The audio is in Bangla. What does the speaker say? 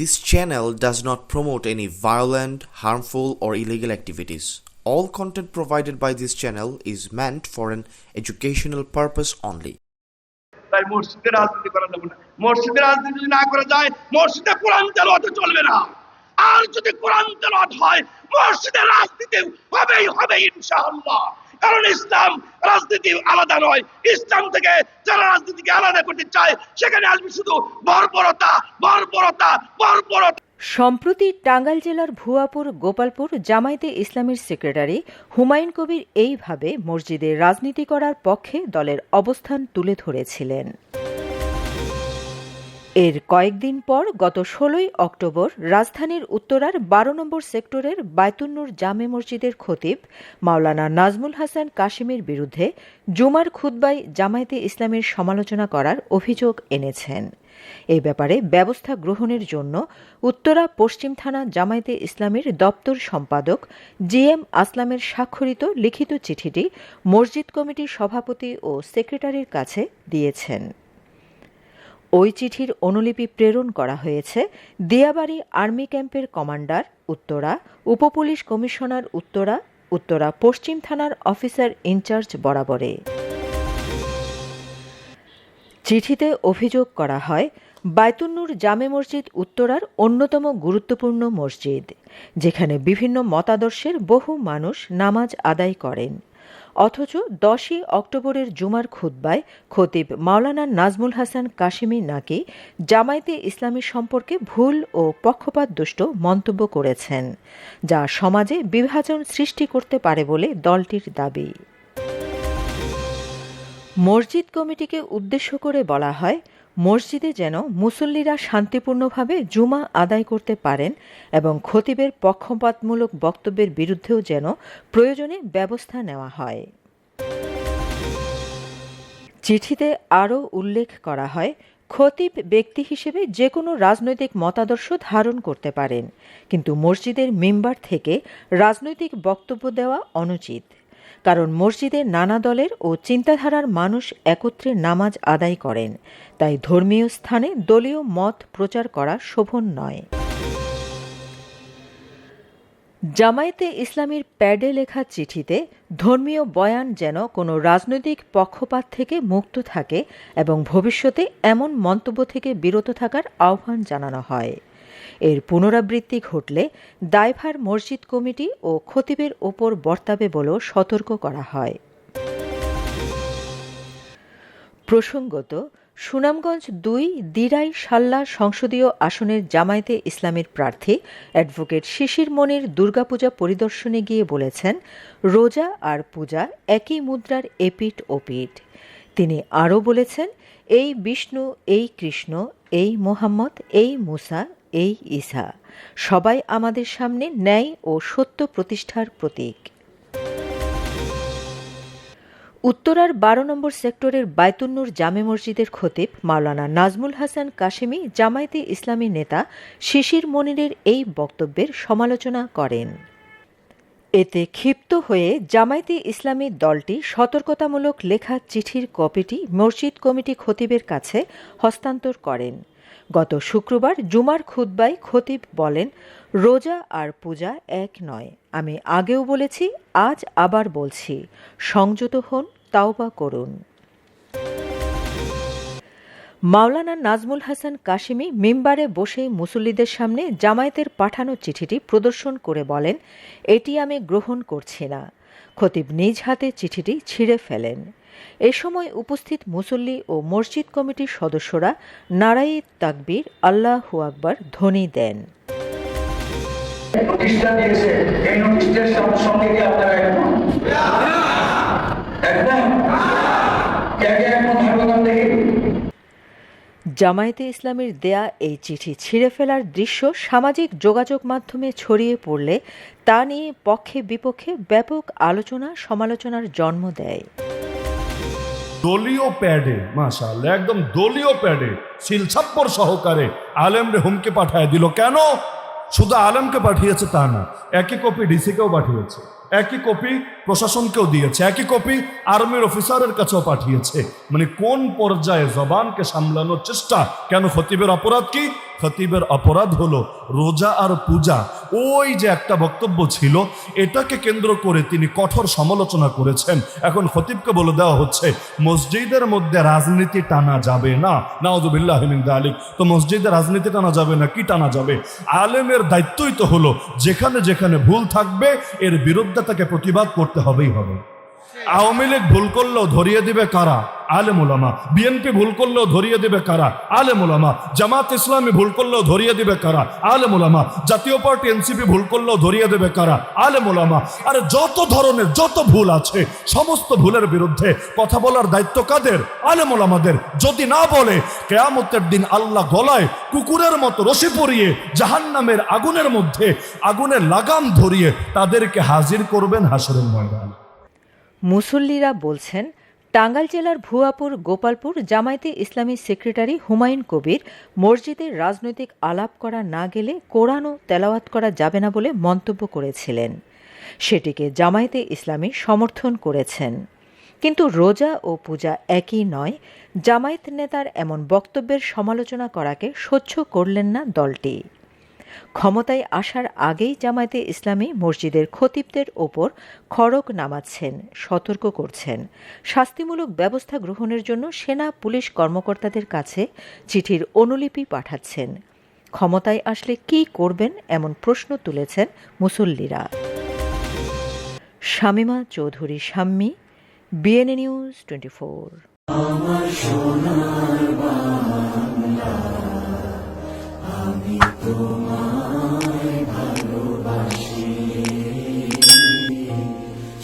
This channel does not promote any violent, harmful, or illegal activities. All content provided by this channel is meant for an educational purpose only. তাই মসজিদে রাজনীতি করা যাবে না করা যায় মসজিদে চলবে না আর যদি কোরআন তেলাওয়াত হয় মসজিদে রাজনীতি হবেই হবে ইনশাআল্লাহ কারণ ইসলাম রাজনীতি আলাদা নয়। ইসলাম থেকে যারা রাজনীতিকে আলাদা করতে চায়, সেখানে আসবে শুধু বর্বরতা বর্বরতা বর্বরতা। সম্প্রতি টাঙ্গাইল জেলার ভুয়াপুর, গোপালপুর জামায়াতে ইসলামের সেক্রেটারি হুমায়ুন কবির এইভাবে মসজিদে রাজনীতি করার পক্ষে দলের অবস্থান তুলে ধরেছিলেন। এর কয়েকদিন পর গত ষোলোই অক্টোবর রাজধানীর উত্তরার বারো নম্বর সেক্টরের বায়তুন্নুর জামে মসজিদের খতিব মাওলানা নাজমুল হাসান কাশিমের বিরুদ্ধে জুমার খুদ্বাই জামায়াতে ইসলামের সমালোচনা করার অভিযোগ এনেছেন। এই ব্যাপারে ব্যবস্থা গ্রহণের জন্য উত্তরা পশ্চিম থানা জামায়াতে ইসলামের দপ্তর সম্পাদক জি এম আসলামের স্বাক্ষরিত লিখিত চিঠিটি মসজিদ কমিটির সভাপতি ও সেক্রেটারির কাছে দিয়েছেন। ওই চিঠির অনুলিপি প্রেরণ করা হয়েছে দিয়াবাড়ি আর্মি ক্যাম্পের কমান্ডার উত্তরা, উপপুলিশ কমিশনার উত্তরা উত্তরা পশ্চিম থানার অফিসার ইনচার্জ বরাবরে। চিঠিতে অভিযোগ করা হয় বায়তুন্নুর জামে মসজিদ উত্তরার অন্যতম গুরুত্বপূর্ণ মসজিদ, যেখানে বিভিন্ন মতাদর্শের বহু মানুষ নামাজ আদায় করেন। অথচ দশই অক্টোবরের জুমার খুদ্বায় খতিব মাওলানা নাজমুল হাসান কাশিমি নাকি জামায়াতে ইসলামী সম্পর্কে ভুল ও পক্ষপাতদুষ্ট মন্তব্য করেছেন, যা সমাজে বিভাজন সৃষ্টি করতে পারে বলে দলটির দাবি। মসজিদ কমিটিকে উদ্দেশ্য করে বলা হয় মসজিদে যেন মুসল্লিরা শান্তিপূর্ণভাবে জুমা আদায় করতে পারেন এবং খতিবের পক্ষপাতমূলক বক্তব্যের বিরুদ্ধেও যেন প্রয়োজনে ব্যবস্থা নেওয়া হয়। চিঠিতে আরও উল্লেখ করা হয়, খতিব ব্যক্তি হিসেবে যে কোনো রাজনৈতিক মতাদর্শ ধারণ করতে পারেন, কিন্তু মসজিদের মেম্বার থেকে রাজনৈতিক বক্তব্য দেওয়া অনুচিত। কারণ মসজিদে নানা দলের ও চিন্তাধারার মানুষ একত্রে নামাজ আদায় করেন। তাই ধর্মীয় স্থানে দলীয় মত প্রচার করা শোভন নয়। জামায়াতে ইসলামীর প্যাডে লেখা চিঠিতে ধর্মীয় বয়ান যেন কোনো রাজনৈতিক পক্ষপাত থেকে মুক্ত থাকে এবং ভবিষ্যতে এমন মন্তব্য থেকে বিরত থাকার আহ্বান জানানো হয়। এর পুনরাবৃত্তি ঘটলে দায়ভার মসজিদ কমিটি ও খতিবের ওপর বর্তাবে বলেও সতর্ক করা হয়। প্রসঙ্গত, সুনামগঞ্জ দুই দিরাই সাল্লা সংসদীয় আসনের জামায়াতে ইসলামের প্রার্থী অ্যাডভোকেট শিশির মনির দুর্গাপূজা পরিদর্শনে গিয়ে বলেছেন, রোজা আর পূজা একই মুদ্রার এপিট ওপিট তিনি আরও বলেছেন, এই বিষ্ণু, এই কৃষ্ণ, এই মোহাম্মদ, এই মুসা এই ইসা সবাই আমাদের সামনে ন্যায় ও সত্য প্রতিষ্ঠার প্রতীক। উত্তরার বারো নম্বর সেক্টরের বায়তুন্নুর জামে মসজিদের খতিব মাওলানা নাজমুল হাসান কাশেমি জামায়াতে ইসলামী নেতা শিশির মনিরের এই বক্তব্যের সমালোচনা করেন। এতে ক্ষিপ্ত হয়ে জামায়াতে ইসলামী দলটি সতর্কতামূলক লেখা চিঠির কপিটি মসজিদ কমিটি খতিবের কাছে হস্তান্তর করেন। গত শুক্রবার জুমার খুদ্বায় খতিব বলেন, রোজা আর পূজা এক নয়। আমি আগেও বলেছি, আজ আবার বলছি। সংযত হন, তাওবা করুন। মাওলানা নাজমুল হাসান কাশিমি মেম্বারে বসেই মুসল্লিদের সামনে জামায়াতের পাঠানো চিঠিটি প্রদর্শন করে বলেন, এটি আমি গ্রহণ করছি না। খতিব নিজ হাতে চিঠিটি ছিঁড়ে ফেলেন। এ সময় উপস্থিত মুসল্লি ও মসজিদ কমিটির সদস্যরা নারাই তাকবীর আল্লাহ আকবার ধ্বনি দেন। নোটিশটা দিয়েছে। এই নোটিশটার সঙ্গে কি আপনারা একমত একদম? কে কে একমত হাততান দেখি। জামায়াতে ইসলামের দেয়া এই চিঠি ছিঁড়ে ফেলার দৃশ্য সামাজিক যোগাযোগ মাধ্যমে ছড়িয়ে পড়লে তা নিয়ে পক্ষে বিপক্ষে ব্যাপক আলোচনা সমালোচনার জন্ম দেয়। দলীয় প্যাডে, মাশাআল্লাহ, একদম দলীয় প্যাডে শিলছাপ্পর সহকারে আলেমরে হুমকে পাঠায় দিল। কেন? শুধু আলমকে পাঠিয়েছে তা না, একই কপি ডিসিকেও পাঠিয়েছে, একই কপি প্রশাসনকেও দিয়েছে, একই কপি আর্মির অফিসারের কাছেও পাঠিয়েছে। মানে কোন পর্যায়ে জবানকে সামলানোর চেষ্টা? কেন খতিবের অপরাধ কি? খতিবের অপরাধ হলো রোজা আর পূজা ওই যে একটা বক্তব্য ছিল, এটাকে কেন্দ্র করে তিনি কঠোর সমালোচনা করেছেন। এখন খতিবকে বলে দেওয়া হচ্ছে, মসজিদের মধ্যে রাজনীতি টানা যাবে না। নাওজুবিল্লাহ আলিক তো মসজিদে রাজনীতি টানা যাবে না, কি টানা যাবে? আলেমের দায়িত্বই তো হলো, যেখানে যেখানে ভুল থাকবে, এর বিরুদ্ধে তাকে প্রতিবাদ করতে হবেই হবে। আওয়ামী লীগ ভুল করলেও ধরিয়ে দিবে কারা? আলে ওলামা বিএনপি ভুল করলেও ধরিয়ে দিবে কারা? আলে মোলামা জামাত ইসলামী ভুল করলেও ধরিয়ে দিবে কারা? আলে ওলামা জাতীয় পার্টি এনসিপি ভুল করলেও ধরিয়ে দেবে কারা? আলে ওলামা আর যত ধরনের, যত ভুল আছে, সমস্ত ভুলের বিরুদ্ধে কথা বলার দায়িত্ব কাদের? আলে মোলামাদের যদি না বলে, কেয়ামতের দিন আল্লাহ গলায় কুকুরের মতো রশি পরিয়ে জাহান্নামের আগুনের মধ্যে আগুনের লাগাম ধরিয়ে তাদেরকে হাজির করবেন হাসরের ময়দান। মুসল্লিরা বলছেন, টাঙ্গাইল জেলার ভুয়াপুর, গোপালপুর জামায়াতে ইসলামী সেক্রেটারি হুমায়ুন কবির মসজিদে রাজনৈতিক আলাপ করা না গেলে কোরআন ও তেলাওয়াত করা যাবে না বলে মন্তব্য করেছিলেন। সেটিকে জামায়াতে ইসলামী সমর্থন করেছেন। কিন্তু রোজা ও পূজা একই নয়, জামায়াত নেতার এমন বক্তব্যের সমালোচনা করাকে সহ্য করলেন না দলটি। ক্ষমতায় আসার আগেই জামায়াতে ইসলামী মসজিদের খতিবদের ওপর খড়ক নামাচ্ছেন, সতর্ক করছেন। শাস্তিমূলক ব্যবস্থা গ্রহণের জন্য সেনা, পুলিশ কর্মকর্তাদের কাছে চিঠির অনুলিপি পাঠাচ্ছেন। ক্ষমতায় আসলে কি করবেন এমন প্রশ্ন তুলেছেন মুসল্লিরা। Shamima Chowdhury Shammi, BNA news twenty four. তোমায়